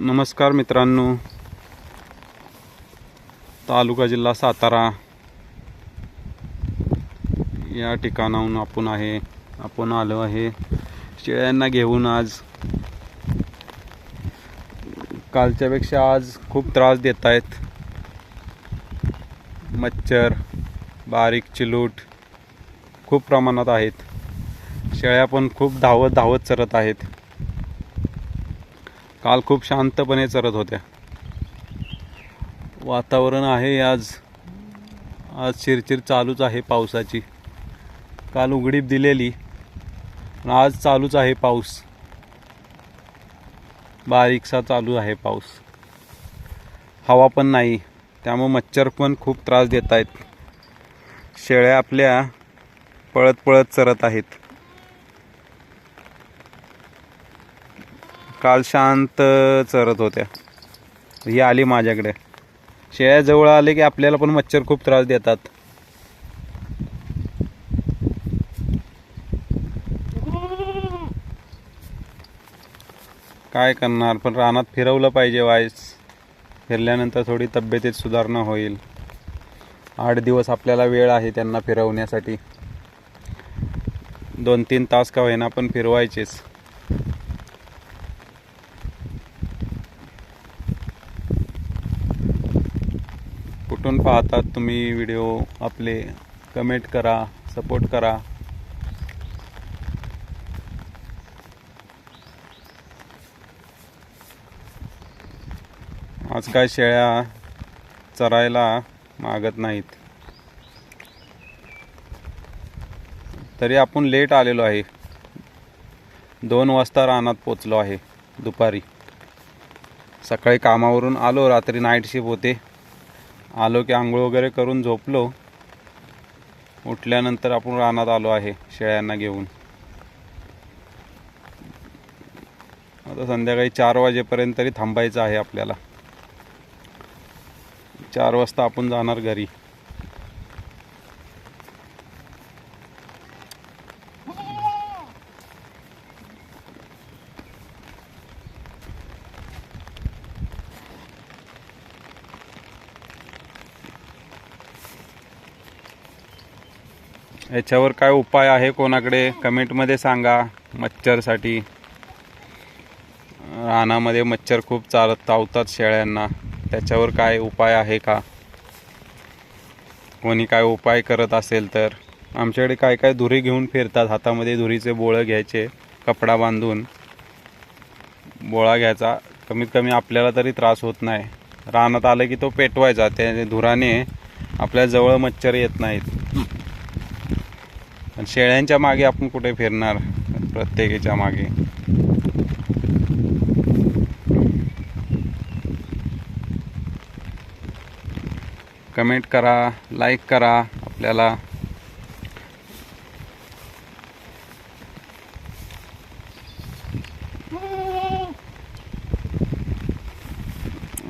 नमस्कार मित्रांनो. तालुका जिल्हा सातारा. या ठिकाणाहून आपण आहे आपण आलो आहे. शेळ्यांना घेऊन आज कालच्यापेक्षा आज खूप त्रास देत आहेत. मच्छर बारीक चिलूट खूप प्रमाणात आहेत. शेळ्या पण खूप धावत धावत चरत आहेत. काल खूप शांतपणे चरत होत्या. वातावरण आहे आज. आज चिरचिर चालूच आहे पावसाची. काल उघडीप दिलेली पण आज चालूच आहे पाऊस. बारीकसा चालू आहे पाऊस. हवा पण नाही त्यामुळं मच्छर पण खूप त्रास देत आहेत. शेळ्या आपल्या पळत पळत चरत आहेत. काल शांत चरत होत्या. ही आली माझ्याकडे. शेळ्या जवळ आले की आपल्याला पण मच्छर खूप त्रास देतात. काय करणार? पण रानात फिरवलं पाहिजे वाईस. फिरल्यानंतर थोडी तब्येतीत सुधारणा होईल. आठ दिवस आपल्याला वेळ आहे त्यांना फिरवण्यासाठी. दोन तीन तास का होईना पण फिरवायचेच. कुठून पाहतात तुम्ही व्हिडिओ आपले कमेंट करा सपोर्ट करा. आज काय शेळ्या चरायला मागत नाहीत. तरी आपण लेट आलेलो आहे. दोन वाजता रानात पोचलो आहे दुपारी. सकाळी कामावरून आलो रात्री नाईट शिफ्ट होते. आलो की आंघोळ वगैरे करून झोपलो. उठल्यानंतर आपण रानात आलो आहे शेळ्यांना घेऊन. आता संध्याकाळी चार वाजेपर्यंत तरी थांबायचं आहे आपल्याला. चार वाजता आपण जाणार घरी. याच्यावर काय उपाय आहे कोणाकडे? कमेंटमध्ये सांगा. मच्छरसाठी. रानामध्ये मच्छर खूप चालत चावतात शेळ्यांना. त्याच्यावर काय उपाय आहे का? कोणी काय उपाय करत असेल तर? आमच्याकडे काय काय धुरी घेऊन फिरतात. हातामध्ये धुरीचे बोळं घ्यायचे कपडा बांधून. बोळा घ्यायचा. कमीत कमी आपल्याला तरी त्रास होत नाही. रानात आलं की तो पेटवायचा. त्या धुराने आपल्या जवळ मच्छर येत नाहीत. पण शेळ्यांच्या मागे आपण कुठे फिरणार? प्रत्येकीच्या मागे. कमेंट करा लाईक करा आपल्याला.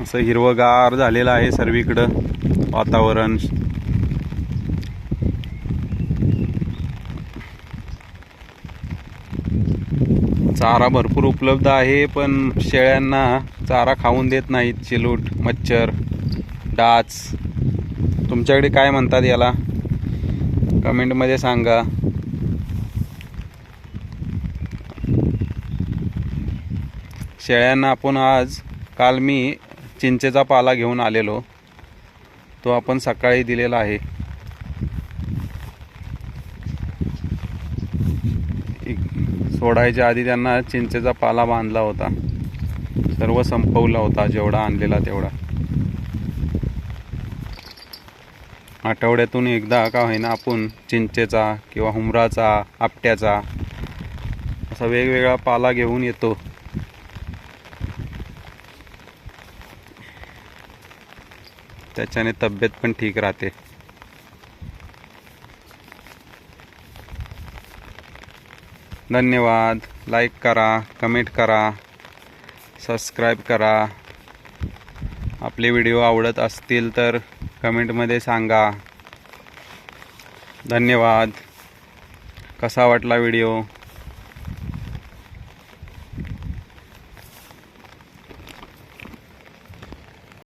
असं हिरवगार झालेलं आहे सर्वीकडं वातावरण. चारा भरपूर उपलब्ध आहे पण शेळ्यांना चारा खाऊन देत नाहीत. चिलूट मच्छर डाच. तुमच्याकडे काय म्हणतात याला? कमेंटमध्ये सांगा. शेळ्यांना आपण आज काल मी चिंचेचा पाला घेऊन आलेलो. तो आपण सकाळी दिलेला आहे. एक- सोडायच्या आधी त्यांना चिंचेचा पाला बांधला होता. सर्व संपवला होता जेवढा आणलेला तेवढा. आठवड्यातून एकदा का होईना आपण चिंचेचा किंवा हुमराचा आपट्याचा असा वेगवेगळा पाला घेऊन येतो. त्याच्याने तब्येत पण ठीक राहते. धन्यवाद. लाईक करा कमेंट करा सबस्क्राईब करा. आपले व्हिडिओ आवडत असतील तर कमेंटमध्ये सांगा. धन्यवाद. कसा वाटला व्हिडिओ